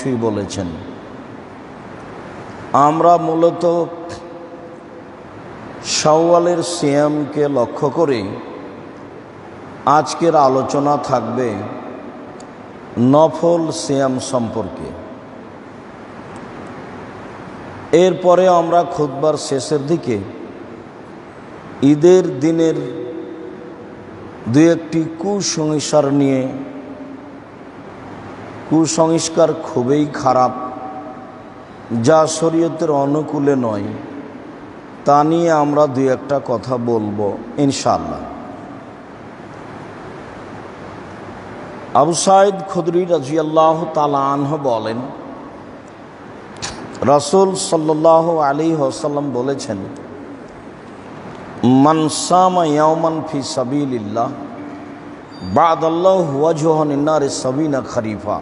কিছুই বলেছেন। আমরা মূলত শাওয়ালের সিয়ামকে লক্ষ্য করে আজকের আলোচনা থাকবে নফল সিয়াম সম্পর্কে। এরপরে আমরা খুতবার শেষের দিকে ঈদের দিনের দু একটি কুসংসার নিয়ে কুসংস্কার খুবই খারাপ, যা শরীয়তের অনুকূলে নয়। তা নিয়ে আমরা দুই একটা কথা বলব ইনশাল্লাহ আবু সাইদ খুদরি রাজিয়াল্লাহ তালাহ বলেন, রসুল সাল্লাহ আলী ওসাল্লাম বলেছেন মানসামা ফি সাবিল্লাহ বাদাল্লাহ হুয়াজহন ইন্নারে সাবিনা খরিফা।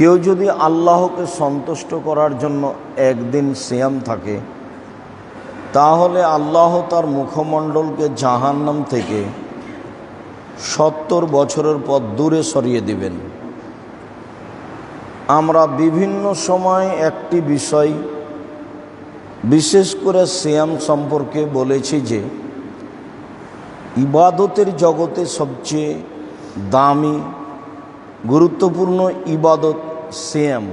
কেউ যদি আল্লাহকে সন্তুষ্ট করার জন্য একদিন সিয়াম থাকে, তাহলে আল্লাহ তার মুখমণ্ডলকে জাহান্নাম থেকে সত্তর বছরের পর দূরে সরিয়ে দিবেন। আমরা বিভিন্ন সময় একটি বিষয় বিশেষ করে সিয়াম সম্পর্কে বলেছি যে, ইবাদতের জগতে সবচেয়ে দামি, গুরুত্বপূর্ণ ইবাদত সিয়াম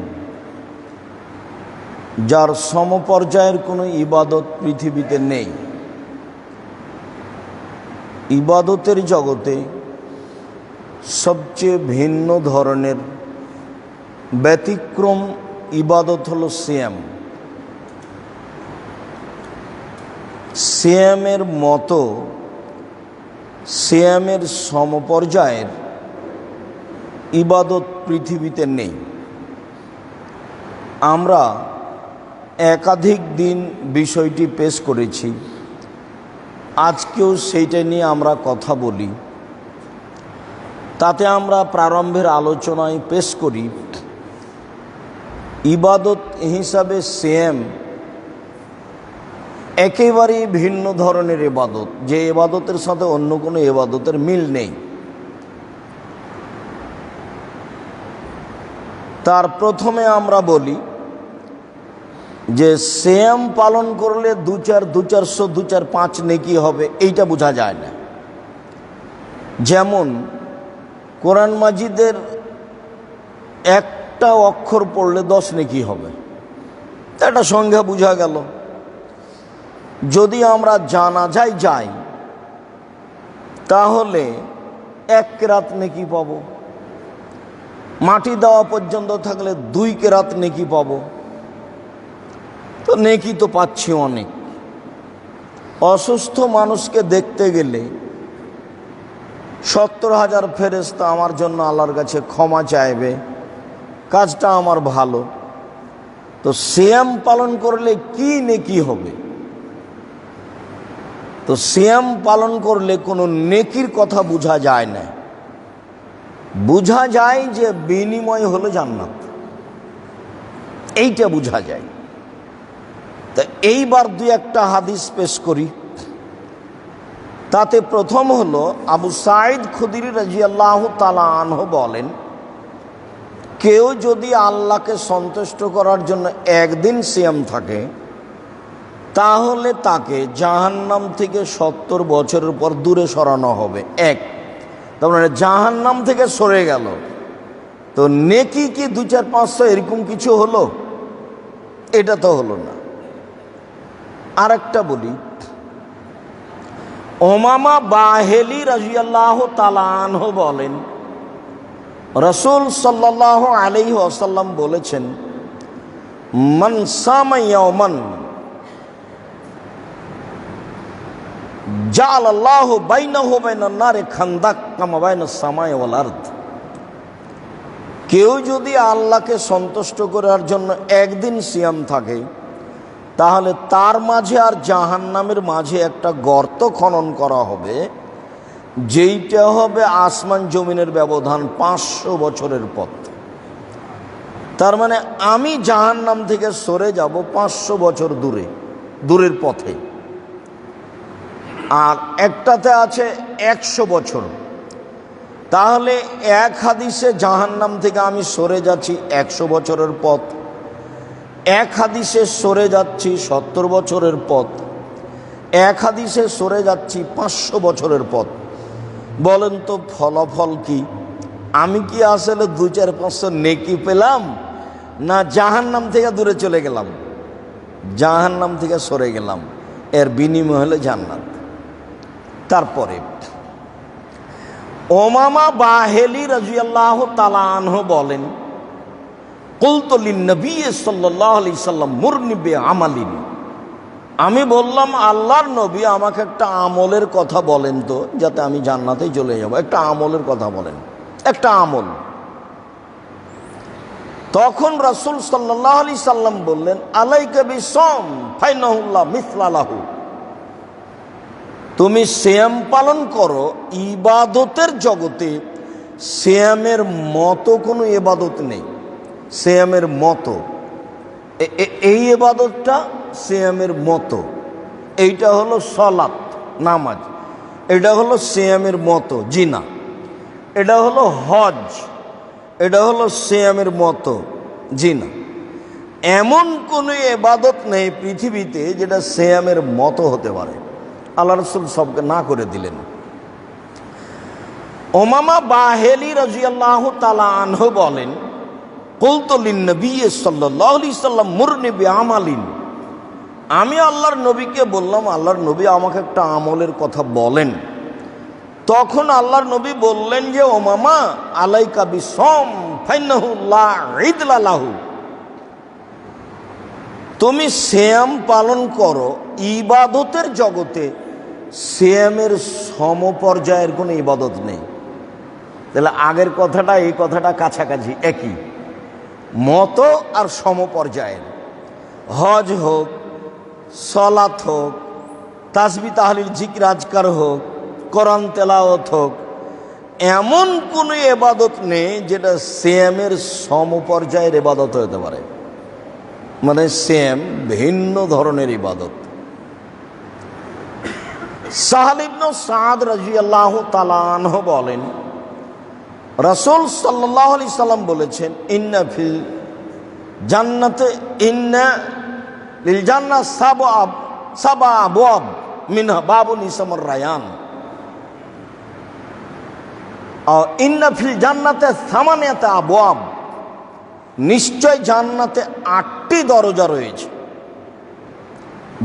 যার সমপর্যায়ের কোনো ইবাদত পৃথিবীতে নেই। ইবাদতের জগতে সবচেয়ে ভিন্ন ধরনের ব্যতিক্রম ইবাদত হল সিয়াম সিয়ামের মতো সিয়ামের সমপর্যায়ের ইবাদত পৃথিবীতে নেই। আমরা একাধিক দিন বিষয়টি পেশ করেছি। আজকেও সেইটা নিয়ে আমরা কথা বলি। তাতে আমরা প্রারম্ভের আলোচনায় পেশ করি, ইবাদত হিসাবে সেম একেবারেই ভিন্ন ধরনের এবাদত যে এবাদতের সাথে অন্য কোনো এবাদতের মিল নেই। তার প্রথমে আমরা বলি যে সেম পালন করলে দু চার দু চারশো দু চার পাঁচ নেকি হবে, এইটা বোঝা যায় না। যেমন, কোরআন মাজিদের একটা অক্ষর পড়লে দশ নেকি হবে। একটা সংখ্যা বোঝা গেল। যদি আমরা জানা যাই যাই তাহলে এক রাত নেকি পাবো। মাটি দেওয়া পর্যন্ত থাকলে দুই কেরাত নেকি পাব। তো নেকি তো পাচ্ছি অনেক। অসুস্থ মানুষকে দেখতে গেলে সত্তর হাজার ফেরেস্তা আমার জন্য আল্লাহর কাছে ক্ষমা চাইবে, কাজটা আমার ভালো। তো সিয়াম পালন করলে কি নেকি হবে? তো সিয়াম পালন করলে কোনো নেকির কথা বোঝা যায় না। বোঝা যায় যে বিনিময় হলো জান্নাত। এইটা বোঝা যায়। এইবার দুই একটা হাদিস পেশ করি। তাতে প্রথম হলো, আবু সাইদ খুদির রাজিয়াল্লাহ তালাহ বলেন, কেউ যদি আল্লাহকে সন্তুষ্ট করার জন্য একদিন সিয়াম থাকে, তাহলে তাকে জাহান্নাম থেকে সত্তর বছরের পর দূরে সরানো হবে। এক। তার মানে জাহান্নাম থেকে সরে গেল। তো নেকি কি দু চার পাঁচশো এরকম কিছু হলো? এটা তো হলো না। আর একটা বলি। ওমামা বাহেলি রাজিয়াল্লাহ তালানহ বলেন, রসুল সাল্লাহ আলি আসাল্লাম বলেছেন মনসাময়মন জাল আল্লাহ বাইনাহ বাইনারে খান্দাক কামাবাইন সামায় কেউ যদি আল্লাহকে সন্তুষ্ট করার জন্য একদিন সিয়াম থাকে তাহলে তার মাঝে আর জাহান্নামের মাঝে একটা গর্ত খনন করা হবে, যেইটা হবে আসমান জমিনের ব্যবধান পাঁচশো বছরের পথ। তার মানে আমি জাহান্নাম থেকে সরে যাব পাঁচশো বছর দূরে, দূরের পথে। আর একটাতে আছে একশো বছর। তাহলে এক হাদিসে জাহান্নাম থেকে আমি সরে যাচ্ছি একশো বছরের পথ। এক হাদিসে সরে যাচ্ছি সত্তর বছরের পথ। এক হাদিসে সরে যাচ্ছি পাঁচশো বছরের পথ। বলেন তো ফলাফল কি? আমি কি আসলে দু চার পাঁচশো নেকি পেলাম, না জাহান্নাম থেকে দূরে চলে গেলাম? জাহান্নাম থেকে সরে গেলাম, এর বিনিময় হলে জান্নাত। তারপরে, ওমামা বাহেলি রাজিয়াল্লাহ তালানহ বলেন নবী মুরনিবে আমি বললাম, আল্লাহর নবী আমাকে একটা আমলের কথা বলেন তো, যাতে আমি জান্নাতে চলে যাব। একটা আমলের কথা বলেন। একটা আমল। তখন রাসুল সাল্লাহ আলি সাল্লাম বললেন আলাই কবি সম তুমি শ্যাম পালন করো, ইবাদতের জগতে শ্যামের মতো কোনো ইবাদত নেই। শ্যামের মতো। এই এবাদতটা শ্যামের মতো। এইটা হলো সলাৎ, নামাজ। এটা হলো শ্যামের মতো, জিনা। এটা হলো হজ। এটা হলো শ্যামের মতো, জিনা। এমন কোনো এবাদত নেই পৃথিবীতে যেটা শ্যামের মতো হতে পারে। আল্লাহ রসুল সবকে না করে দিলেন। ওমামা বাহেলি রাজিয়াল্লাহ তালা আনহ বলেন আমি আল্লাহর নবীকে বললাম, আল্লাহর নবী আমাকে একটা আমলের কথা বলেন। তখন আল্লাহর নবী বললেন যে, ও মামা, আলাইকা বিসম ঈদলালাহু তুমি শ্যাম পালন করো ইবাদতের জগতে, শ্যামের সমপর্যায়ের কোনো ইবাদত নেই। তাহলে আগের কথাটা, এই কথাটা কাছাকাছি, একই। মতো আর সমপর্যায়ের। হজ হোক সলাত হোক, তাসবি তাহলির জিকির, আজকার হোক, কোরআন তেলাওত হোক, এমন কোনো এবাদত নেই যেটা সেমের সমপর্যায়ের এবাদত হতে পারে। মানে সেম ভিন্ন ধরনের ইবাদত। সাহালিবন সাদ রাজি আল্লাহ তালানহ বলেন রসুল সাল্লাহ আলি সাল্লাম বলেছেন, ইন্না ফিল জান্নাতে, ইন্না লিল জান্নাত সাবা সাবা আবওয়াব মিনহা বাবুন ইসমর রায়ান। ইন্না ফিল জান্নাতে সামানিয়াতে আবওয়াব নিশ্চয় জান্নাতে আটটি দরজা রয়েছে।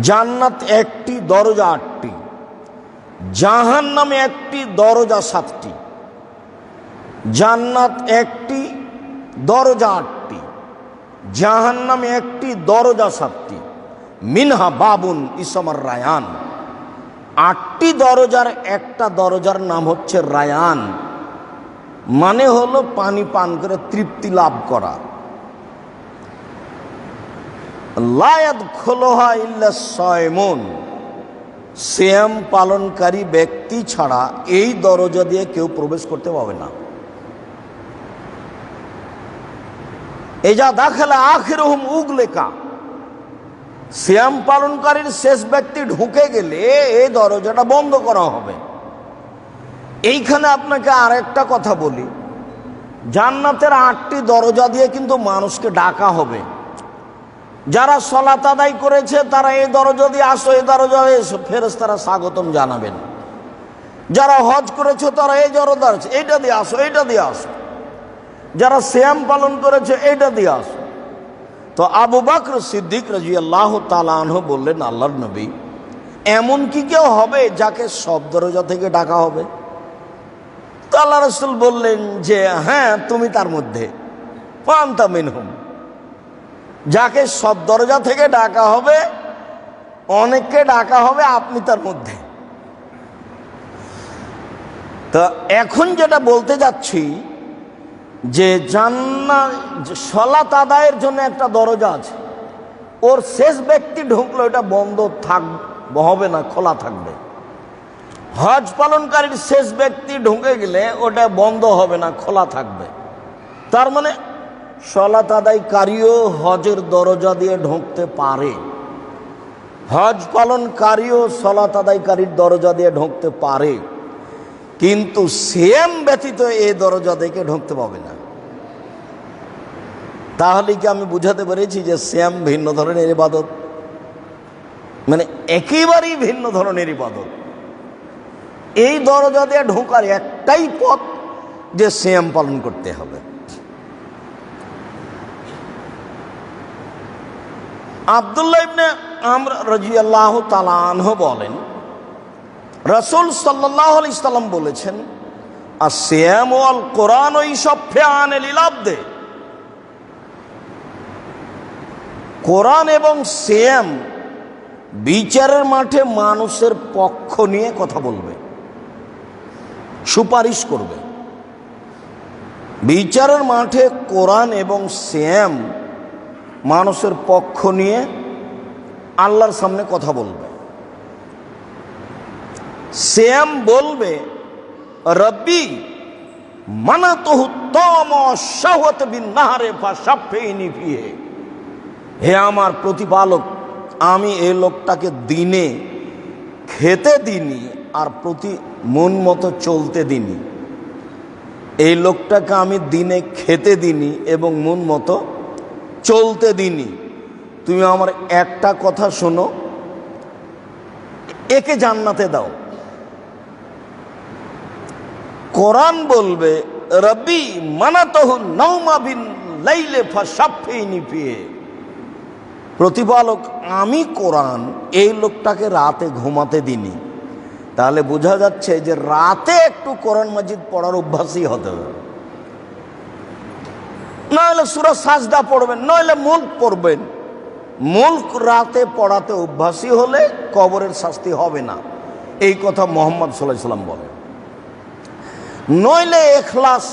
জান্নাত একটি, দরজা আটটি জাহান নামে একটি, দরজা সাতটি। জান্নাত একটি দরজা আটটি জাহান নামে একটি দরজা সাতটি, মিনহা বাবুন ইসমার রায়ান। আটটি দরজার একটা দরজার নাম হচ্ছে রায়ান। মানে হলো পানি পান করে তৃপ্তি লাভ করা। লায়াত খোলোহা ইল্লা সয়মন। শ্যাম পালনকারী ব্যক্তি ছাড়া এই দরজা দিয়ে কেউ প্রবেশ করতে পারবে না। এজা দাখেলা আখের হুম উগলেকা। শ্যাম পালনকারীর শেষ ব্যক্তি ঢুকে গেলে এই দরজাটা বন্ধ করা হবে। এইখানে আপনাকে আরেকটা কথা বলি। জান্নাতের আটটি দরজা দিয়ে কিন্তু মানুষকে ডাকা হবে। যারা সলাত আদায় করেছে, তারা এই দরজা দিয়ে আসো, এই দরজা এসো। ফেরস তারা স্বাগতম জানাবেন। যারা হজ করেছে, তারা এই আছে এইটা দিয়ে আসো, এইটা দিয়ে আসো। যারা শ্যাম পালন করেছে এটা দিয়ে আসো। তো আবু বাকর সিদ্দিক রাজি আল্লাহ তালাহ বললেন, আল্লাহর নবী, এমন কি কেউ হবে যাকে সব দরজা থেকে ডাকা হবে? তো আল্লাহ রসুল বললেন যে হ্যাঁ তুমি তার মধ্যে পান্তা মিনহুম। যাকে সব দরজা থেকে ডাকা হবে, অনেককে ডাকা হবে, আপনি তার মধ্যে। তা এখন যেটা বলতে যাচ্ছি যে জান্না সলাত আদায়ের জন্য একটা দরজা আছে, ওর শেষ ব্যক্তি ঢুকলো, এটা বন্ধ থাক, হবে না, খোলা থাকবে। হজ পালনকারীর শেষ ব্যক্তি ঢুকে গেলে ওটা বন্ধ হবে না, খোলা থাকবে। তার মানে সলাত আদায়কারীও হজের দরজা দিয়ে ঢুকতে পারে। হজ পালনকারীও সলাত আদায়কারীর দরজা দিয়ে ঢুকতে পারে। কিন্তু সেম ব্যতীত এই দরজা দেখে ঢুকতে পাবে না। তাহলে কি আমি বুঝাতে পেরেছি যে শ্যাম ভিন্ন ধরনের ইবাদত? মানে একেবারেই ভিন্ন ধরনের ইবাদত। এই দরজা দিয়ে ঢোকার একটাই পথ যে শ্যাম পালন করতে হবে। আবদুল্লাহ ইবনে আমরা রাজিয়াল্লাহ তালানহ বলেন, রসুল সাল্লাহ আলি সাল্লাম বলেছেন আর শ্যাম ওয়াল কোরআন ওই সব ফেয়ান লীলাব্দে কোরআন এবং শ্যাম বিচারের মাঠে মানুষের পক্ষ নিয়ে কথা বলবে, সুপারিশ করবে। বিচারের মাঠে কোরআন এবং শ্যাম মানুষের পক্ষ নিয়ে আল্লাহর সামনে কথা বলবে। শ্যাম বলবে, রব্বি মানা তহু তম শাহত বিন নাহারে ফা সাফেইনি ফিহে। হে আমার প্রতিপালক, আমি এই লোকটাকে দিনে খেতে দিনি আর প্রতি মন মতো চলতে দিনি এই লোকটাকে আমি দিনে খেতে দিনি এবং মন মতো চলতে দিনি তুমি আমার একটা কথা শোনো, একে জান্নাতে দাও। কোরআন বলবে, রবি মানাতহু নৌমা বিন লাইলে ফা সাফেইনি ফিয়ে প্রতিপালক, আমি কোরআন এই লোকটাকে রাতে ঘুমাতে দিনি তাহলে বোঝা যাচ্ছে যে রাতে একটু কোরআন মাজিদ পড়ার অভ্যাসই হতে হবে। নইলে সুরা সাজদা পড়বেন নইলে মুল্ক পড়বেন। মুল্ক রাতে পড়াতে অভ্যাসী হলে কবরের শাস্তি হবে না। এই কথা মোহাম্মদ সাল্লাহ সাল্লাম বলে নইলে এখলাস